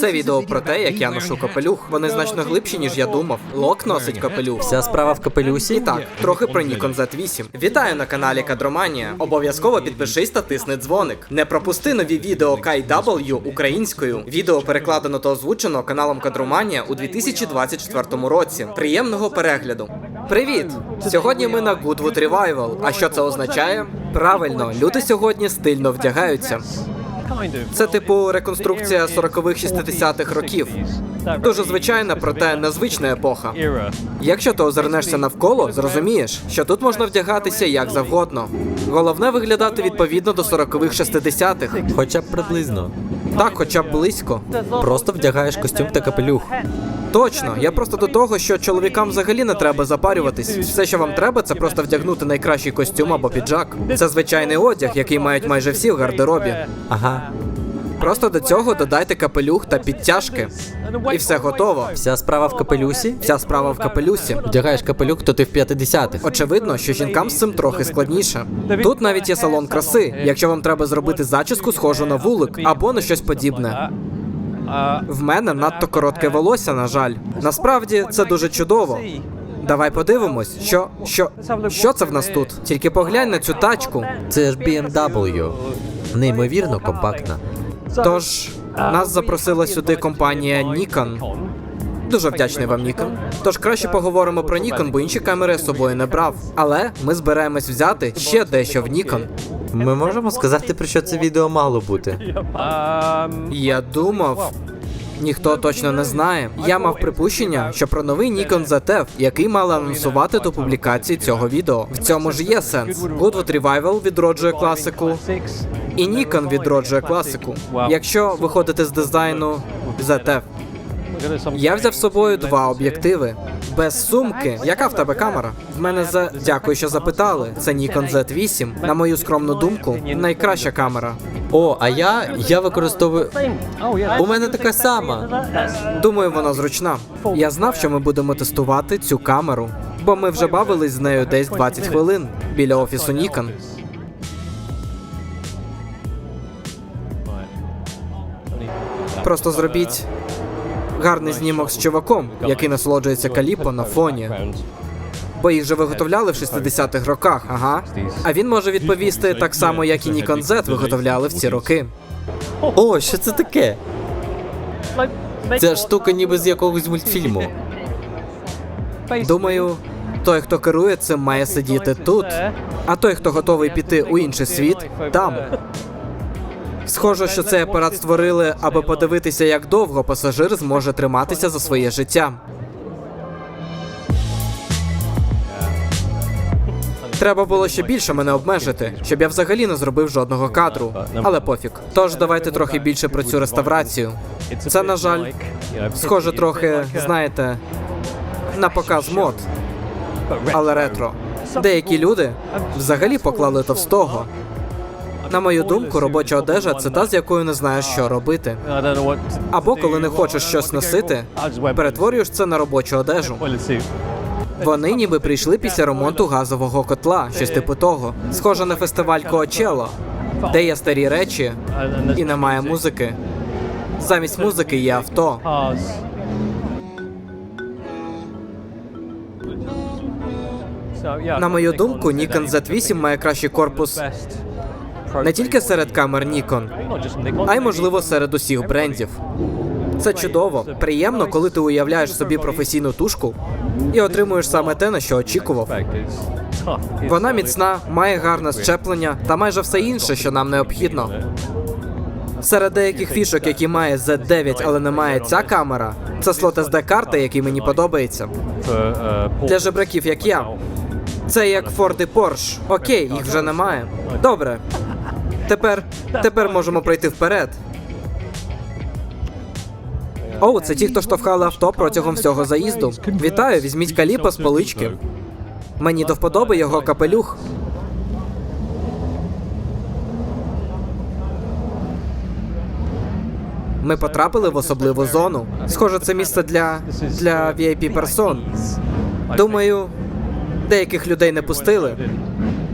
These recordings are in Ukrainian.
Це відео про те, як я ношу капелюх. Вони значно глибші, ніж я думав. Лок носить капелюх. Вся справа в капелюсі? І так, трохи про Nikon Z8. Вітаю на каналі Кадроманія. Обов'язково підпишись та тисни дзвоник. Не пропусти нові відео KW українською. Відео перекладено та озвучено каналом Кадроманія у 2024 році. Приємного перегляду. Привіт! Сьогодні ми на Goodwood Revival. А що це означає? Правильно, люди сьогодні стильно вдягаються. Це типу реконструкція 40-х 60-х років. Дуже звичайна, проте незвична епоха. Якщо ти озирнешся навколо, зрозумієш, що тут можна вдягатися як завгодно. Головне виглядати відповідно до 40-х 60-х. Хоча б приблизно. Так, хоча б близько. Просто вдягаєш костюм та капелюх. Точно, я просто до того, що чоловікам взагалі не треба запарюватись. Все, що вам треба, це просто вдягнути найкращий костюм або піджак. Це звичайний одяг, який мають майже всі в гардеробі. Ага, Просто до цього додайте капелюх та підтяжки. І все готово. вся справа в капелюсі. Вся справа в капелюсі. Вдягаєш капелюх, то ти в 50-х. Очевидно, що жінкам з цим трохи складніше. Тут навіть є салон краси, якщо вам треба зробити зачіску, схожу на вулик або на щось подібне. В мене надто коротке волосся, на жаль. Насправді це дуже чудово. Давай подивимось, що що що це в нас тут? Тільки поглянь на цю тачку. Це ж BMW. Неймовірно компактна. Тож нас запросила сюди компанія Nikon. Дуже вдячний вам, Nikon. Тож краще поговоримо про Nikon, бо інші камери з собою не брав. Але ми збираємось взяти ще дещо в Nikon. Ми можемо сказати, про що це відео мало бути. Я думав. Ніхто точно не знає. Я мав припущення, що про новий Nikon ZF, який мали анонсувати до публікації цього відео. В цьому ж є сенс. Goodwood Revival відроджує класику, і Nikon відроджує класику. Якщо виходити з дизайну ZF. Я взяв з собою два об'єктиви. Без сумки. Яка в тебе камера? В мене за дякую, що запитали. Це Nikon Z8. На мою скромну думку, найкраща камера. О, а я. я використовую. У мене така сама. Думаю, вона зручна. Я знав, що ми будемо тестувати цю камеру, бо ми вже бавились з нею десь 20 хвилин біля офісу Nikon. Просто зробіть гарний знімок з чуваком, який насолоджується каліпо на фоні. Бо їх же виготовляли в 60-х роках, ага. А він може відповісти так само, як і Nikon Z виготовляли в ці роки. О, що це таке? Ця штука ніби з якогось мультфільму. Думаю, той, хто керує цим, має сидіти тут, а той, хто готовий піти у інший світ, там. Схоже, що цей апарат створили, аби подивитися, як довго пасажир зможе триматися за своє життя. Треба було ще більше мене обмежити, щоб я взагалі не зробив жодного кадру. Але пофіг. Тож давайте трохи більше про цю реставрацію. Це, на жаль, схоже трохи, знаєте, на показ мод, але ретро. Деякі люди взагалі поклали товстого. На мою думку, робоча одежа це та, з якою не знаєш, що робити. Або коли не хочеш щось носити, перетворюєш це на робочу одежу. Вони ніби прийшли після ремонту газового котла, щось типу того. Схоже на фестиваль Коачело, де є старі речі і немає музики. Замість музики є авто. На мою думку, Nikon Z8 має кращий корпус не тільки серед камер Nikon, а й можливо серед усіх брендів. Це чудово, приємно, коли ти уявляєш собі професійну тушку і отримуєш саме те, на що очікував. Вона міцна, має гарне щеплення та майже все інше, що нам необхідно. Серед деяких фішок, які має Z9, але не має ця камера, це слот SD карти, який мені подобається. Для жебраків, як я. Це як Ford і Porsche. Окей, їх вже немає. Добре. Тепер, тепер можемо пройти вперед. Оу, це ті, хто штовхали авто протягом всього заїзду. Вітаю, візьміть каліпа з полички. Мені до вподоби його капелюх. Ми потрапили в особливу зону. Схоже, це місце для для vip персон. Думаю, деяких людей не пустили.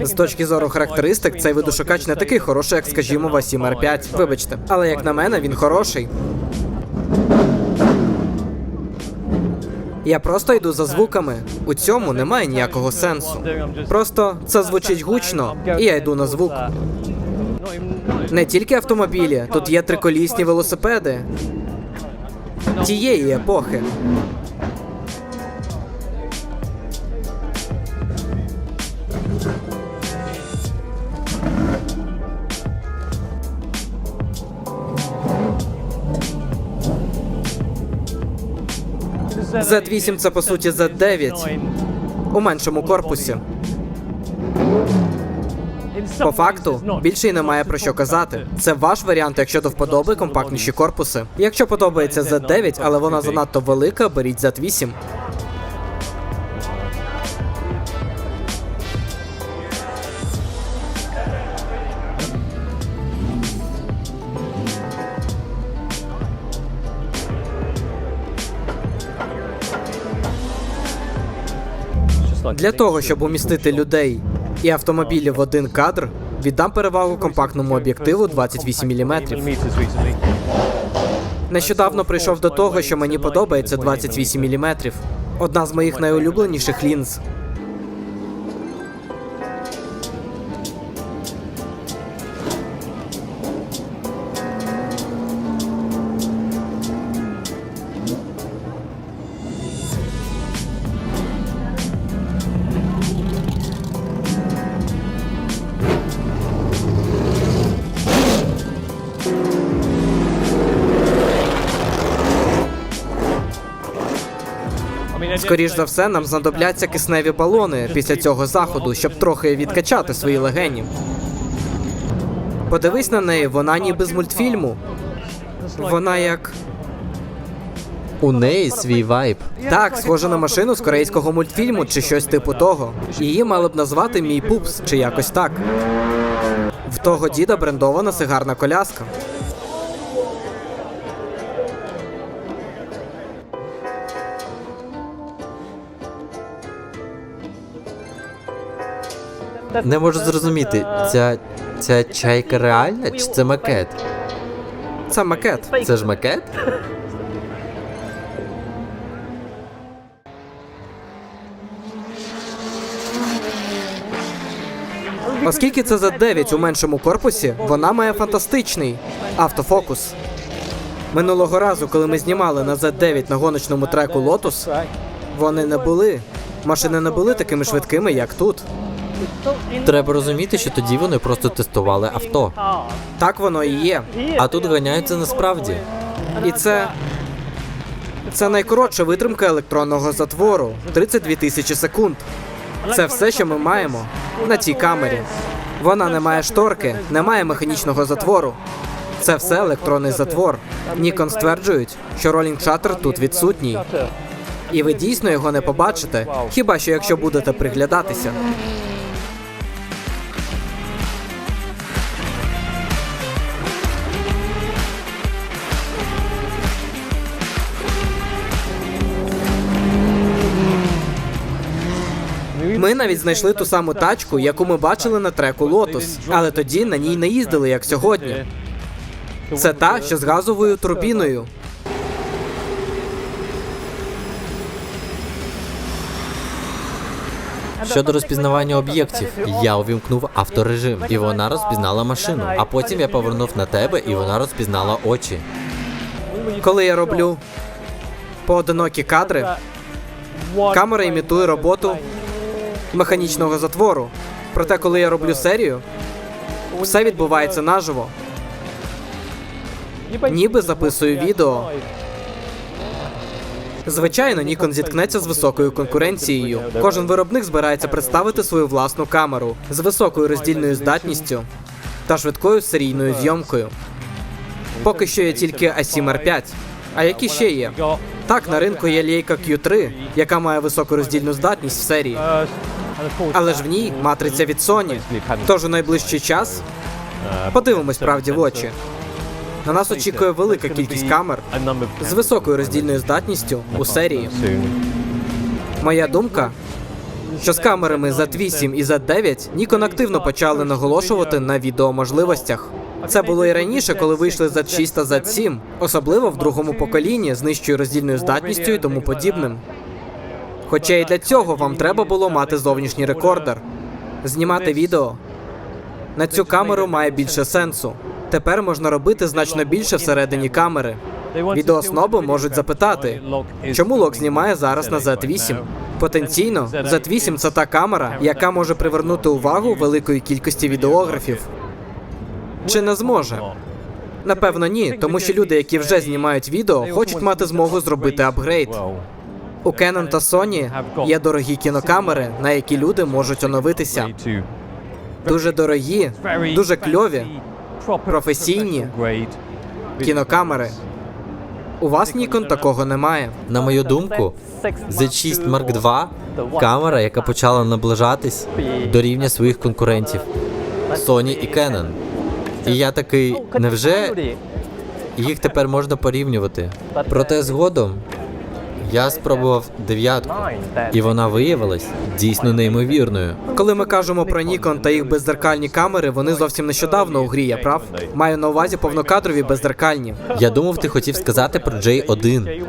З точки зору характеристик, цей видушукач не такий хороший, як, скажімо, Васім р 5 Вибачте, але як на мене, він хороший. Я просто йду за звуками. У цьому немає ніякого сенсу. Просто це звучить гучно, і я йду на звук. Не тільки автомобілі, тут є триколісні велосипеди тієї епохи. Z8 це по суті Z9 у меншому корпусі. По факту більше й немає про що казати. Це ваш варіант, якщо до вподоби компактніші корпуси. Якщо подобається Z9, але вона занадто велика, беріть Z8. Для того, щоб умістити людей і автомобілі в один кадр, віддам перевагу компактному об'єктиву 28 мм. Нещодавно прийшов до того, що мені подобається 28 мм. Одна з моїх найулюбленіших лінз. Скоріш за все, нам знадобляться кисневі балони після цього заходу, щоб трохи відкачати свої легені. Подивись на неї, вона ніби з мультфільму. Вона як. У неї свій вайб. Так, схожа на машину з корейського мультфільму чи щось типу того. Її мали б назвати Мій пупс чи якось так. В того діда брендована сигарна коляска. Не можу зрозуміти, ця. ця чайка реальна чи це макет? Це макет. Це ж макет? Оскільки це Z9 у меншому корпусі, вона має фантастичний автофокус. Минулого разу, коли ми знімали на Z9 на гоночному треку Lotus, вони не були. Машини не були такими швидкими, як тут. Треба розуміти, що тоді вони просто тестували авто. Так воно і є. А тут ганяються насправді. І це. Це найкоротша витримка електронного затвору 32 тисячі секунд. Це все, що ми маємо на цій камері. Вона не має шторки, не має механічного затвору. Це все електронний затвор. Nikon стверджують, що Rolling Shutter тут відсутній. І ви дійсно його не побачите, хіба що якщо будете приглядатися. Ми навіть знайшли ту саму тачку, яку ми бачили на треку Lotus, але тоді на ній не їздили, як сьогодні. Це та, що з газовою турбіною. Щодо розпізнавання об'єктів, я увімкнув авторежим, і вона розпізнала машину. А потім я повернув на тебе, і вона розпізнала очі. Коли я роблю поодинокі кадри, камера імітує роботу механічного затвору. Проте, коли я роблю серію, все відбувається наживо. Ніби записую відео. Звичайно, Nikon зіткнеться з високою конкуренцією. Кожен виробник збирається представити свою власну камеру з високою роздільною здатністю та швидкою серійною зйомкою. Поки що є тільки A7 R5. А які ще є? Так, на ринку є лейка Q3, яка має високу роздільну здатність в серії, але ж в ній матриця від Sony. Тож у найближчий час подивимось правді в очі. На нас очікує велика кількість камер з високою роздільною здатністю у серії. Моя думка, що з камерами Z8 і Z9 Nikon активно почали наголошувати на відеоможливостях. Це було і раніше, коли вийшли Z6 та Z7, особливо в другому поколінні з нижчою роздільною здатністю і тому подібним. Хоча і для цього вам треба було мати зовнішній рекордер. Знімати відео на цю камеру має більше сенсу. Тепер можна робити значно більше всередині камери. Відеосноби можуть запитати, чому лок знімає зараз на Z8? Потенційно, Z8 це та камера, яка може привернути увагу великої кількості відеографів. Чи не зможе? Напевно, ні, тому що люди, які вже знімають відео, хочуть мати змогу зробити апгрейд. У Canon та Sony є дорогі кінокамери, на які люди можуть оновитися. Дуже дорогі, дуже кльові професійні кінокамери. У вас Nikon такого немає. На мою думку, Z6 Mark II – камера, яка почала наближатись до рівня своїх конкурентів Sony і Canon. І я такий, невже їх тепер можна порівнювати? Проте згодом я спробував дев'ятку, і вона виявилась дійсно неймовірною. Коли ми кажемо про Nikon та їх беззеркальні камери, вони зовсім нещодавно у грі, я прав? Маю на увазі повнокадрові беззеркальні. Я думав, ти хотів сказати про J1.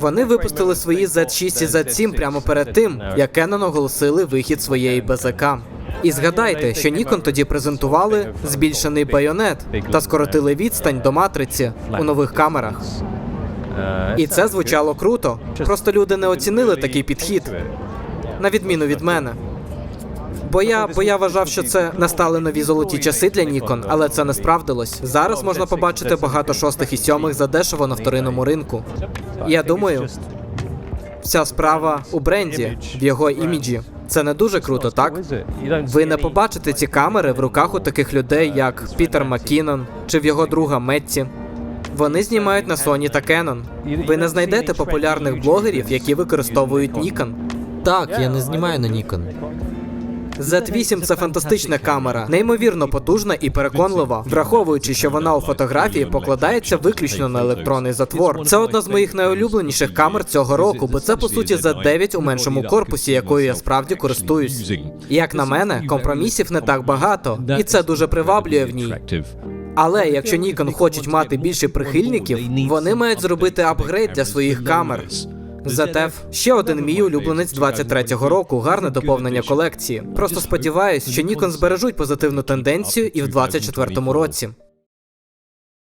Вони випустили свої Z6 і Z7 прямо перед тим, як Canon оголосили вихід своєї БЗК. І згадайте, що Nikon тоді презентували збільшений байонет та скоротили відстань до матриці у нових камерах. І це звучало круто. Просто люди не оцінили такий підхід, на відміну від мене. Бо я, бо я вважав, що це настали нові золоті часи для Nikon, але це не справдилось. Зараз можна побачити багато шостих і сьомих задешево на вторинному ринку. Я думаю, вся справа у бренді, в його іміджі. Це не дуже круто, так? Ви не побачите ці камери в руках у таких людей, як Пітер Маккінон чи в його друга Метті. Вони знімають на Sony та Canon. Ви не знайдете популярних блогерів, які використовують Nikon. Так, я не знімаю на Nikon. Z8 – це фантастична камера, неймовірно потужна і переконлива, враховуючи, що вона у фотографії покладається виключно на електронний затвор. Це одна з моїх найулюбленіших камер цього року, бо це по суті Z9 у меншому корпусі, якою я справді користуюсь. Як на мене, компромісів не так багато, і це дуже приваблює в ній. Але якщо Nikon хочуть мати більше прихильників, вони мають зробити апгрейд для своїх камер. ZF – ще один мій улюбленець 23-го року, гарне доповнення колекції. Просто сподіваюсь, що Nikon збережуть позитивну тенденцію і в 24-му році.